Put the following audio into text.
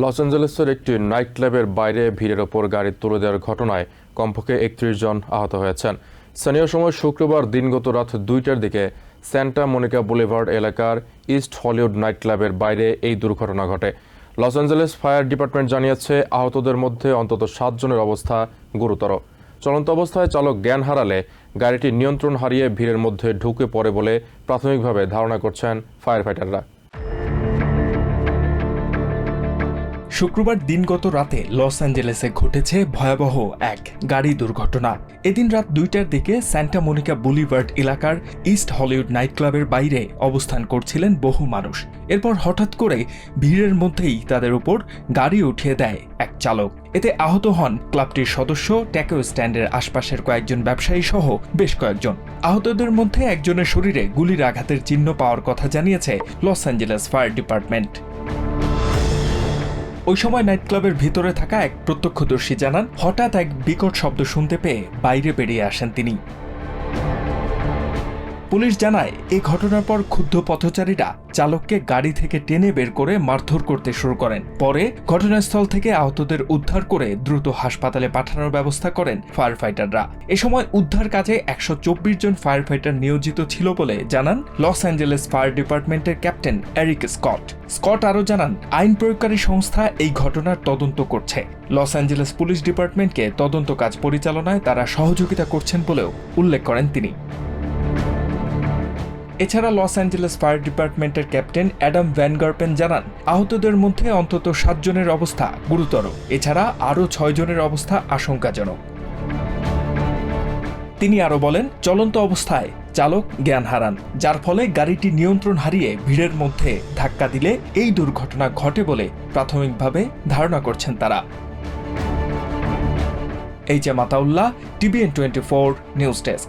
Loss অ্যাঞ্জেলেসের একটি night ক্লাবের বাইরে ভিড়ের ওপর গাড়ি তুলে দেওয়ার ঘটনায় কমপক্ষে একত্রিশ জন আহত হয়েছেন। স্থানীয় সময় শুক্রবার দিনগত রাত দুইটার দিকে স্যান্টা মনিকা বুলেভার্ড এলাকার ইস্ট হলিউড নাইট ক্লাবের বাইরে এই দুর্ঘটনা ঘটে। লস অ্যাঞ্জেলেস ফায়ার ডিপার্টমেন্ট জানিয়েছে, আহতদের মধ্যে অন্তত সাতজনের অবস্থা গুরুতর। চলন্ত অবস্থায় চালক জ্ঞান হারালে গাড়িটি নিয়ন্ত্রণ হারিয়ে ভিড়ের মধ্যে ঢুকে পড়ে বলে প্রাথমিকভাবে ধারণা করছেন ফায়ার ফাইটাররা শুক্রবার দিনগত রাতে লস অ্যাঞ্জেলেসে ঘটেছে ভয়াবহ এক গাড়ি দুর্ঘটনা। এদিন রাত দুইটার দিকে স্যান্টা মনিকা বুলিভার্ড এলাকার ইস্ট হলিউড নাইট ক্লাবের বাইরে অবস্থান করছিলেন বহু মানুষ। এরপর হঠাৎ করে ভিড়ের মধ্যেই তাদের উপর গাড়ি উঠিয়ে দেয় এক চালক। এতে আহত হন ক্লাবটির সদস্য, ট্যাকো স্ট্যান্ডের আশপাশের কয়েকজন ব্যবসায়ী সহ বেশ কয়েকজন। আহতদের মধ্যে একজনের শরীরে গুলির আঘাতের চিহ্ন পাওয়ার কথা জানিয়েছে লস অ্যাঞ্জেলেস ফায়ার ডিপার্টমেন্ট। ওই সময় নাইট ক্লাবের ভিতরে থাকা এক প্রত্যক্ষদর্শী জানান, হঠাৎ এক বিকট শব্দ শুনতে পেয়ে বাইরে বেরিয়ে আসেন তিনি। পুলিশ জানায়, এ ঘটনার পর ক্ষুব্ধ পথচারীরা চালককে গাড়ি থেকে টেনে বের করে মারধর করতে শুরু করেন। পরে ঘটনাস্থল থেকে আহতদের উদ্ধার করে দ্রুত হাসপাতালে পাঠানোর ব্যবস্থা করেন ফায়ার ফাইটাররা এ সময় উদ্ধার কাজে একশো চব্বিশ জন ফায়ার ফাইটার নিয়োজিত ছিল বলে জানান লস অ্যাঞ্জেলেস ফায়ার ডিপার্টমেন্টের ক্যাপ্টেন এরিক স্কট। স্কট আরও জানান, আইন প্রয়োগকারী সংস্থা এই ঘটনার তদন্ত করছে। লস অ্যাঞ্জেলেস পুলিশ ডিপার্টমেন্টকে তদন্ত কাজ পরিচালনায় তারা সহযোগিতা করছেন বলেও উল্লেখ করেন তিনি। এছাড়া লস অ্যাঞ্জেলেস ফায়ার ডিপার্টমেন্টের ক্যাপ্টেন অ্যাডাম ভ্যানগার্পেন জানান, আহতদের মধ্যে অন্তত সাতজনের অবস্থা গুরুতর। এছাড়া আরও ছয় জনের অবস্থা আশঙ্কাজনক। তিনি আরও বলেন, চলন্ত অবস্থায় চালক জ্ঞান হারান, যার ফলে গাড়িটি নিয়ন্ত্রণ হারিয়ে ভিড়ের মধ্যে ধাক্কা দিলে এই দুর্ঘটনা ঘটে বলে প্রাথমিকভাবে ধারণা করছেন তারা। H A Mataullah, TVN twenty four news desk.